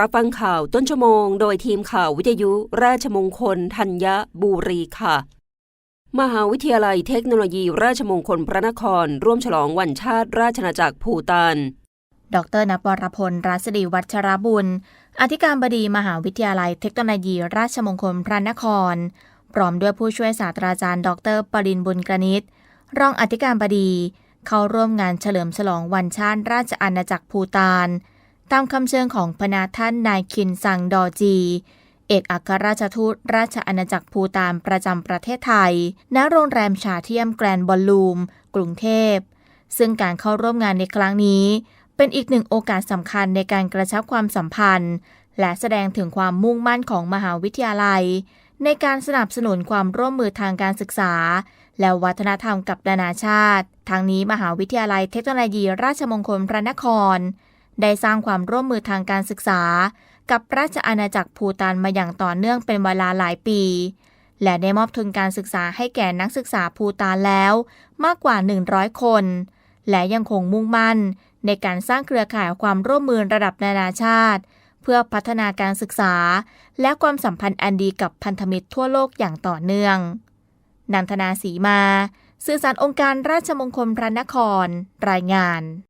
รับฟังข่าวต้นชั่วโมง โดยทีมข่าววิทยุราชมงคลธัญบุรีค่ะ มหาวิทยาลัยเทคโนโลยีราชมงคลพระนคร ร่วมฉลองวันชาติราชอาณาจักรภูตานดรนปรพลรัศดีวัชรบุญ อธิการบดีมหาวิทยาลัยเทคโนโลยีราชมงคลพระนคร พร้อมด้วยผู้ช่วยศาสตราจารย์ ดรปรินบุญกนิษฐ์รองอธิการบดี เข้าร่วมงานเฉลิมฉลองวันชาติราชอาณาจักรภูตาน ตามคำเชิญของพนาท่านนายคินซังดอจี เอกอัครราชทูตราชอาณาจักรภูตานประจำประเทศไทย ณ โรงแรมชาเทียมแกรนบอลลูม กรุงเทพ ซึ่งการเข้าร่วมงานในครั้งนี้ เป็นอีกหนึ่งโอกาสสำคัญในการกระชับความสัมพันธ์ และแสดงถึงความมุ่งมั่นของมหาวิทยาลัย ในการสนับสนุนความร่วมมือทางการศึกษา และวัฒนธรรมกับนานาชาติ ทางนี้มหาวิทยาลัยเทคโนโลยีราชมงคลพระนคร ได้สร้างความร่วมมือทางการศึกษา กับราชอาณาจักรภูตานมาอย่างต่อเนื่องเป็นเวลาหลายปี และได้มอบทุนการศึกษาให้แก่นักศึกษาภูตานแล้วมากกว่า 100 คน และยังคงมุ่งมั่น ในการสร้างเครือข่ายความร่วมมือระดับนานาชาติ เพื่อพัฒนาการศึกษา และความสัมพันธ์อันดีกับพันธมิตรทั่วโลกอย่างต่อเนื่องนันทนาสีมา สื่อสารองค์การราชมงคลพระนคร รายงาน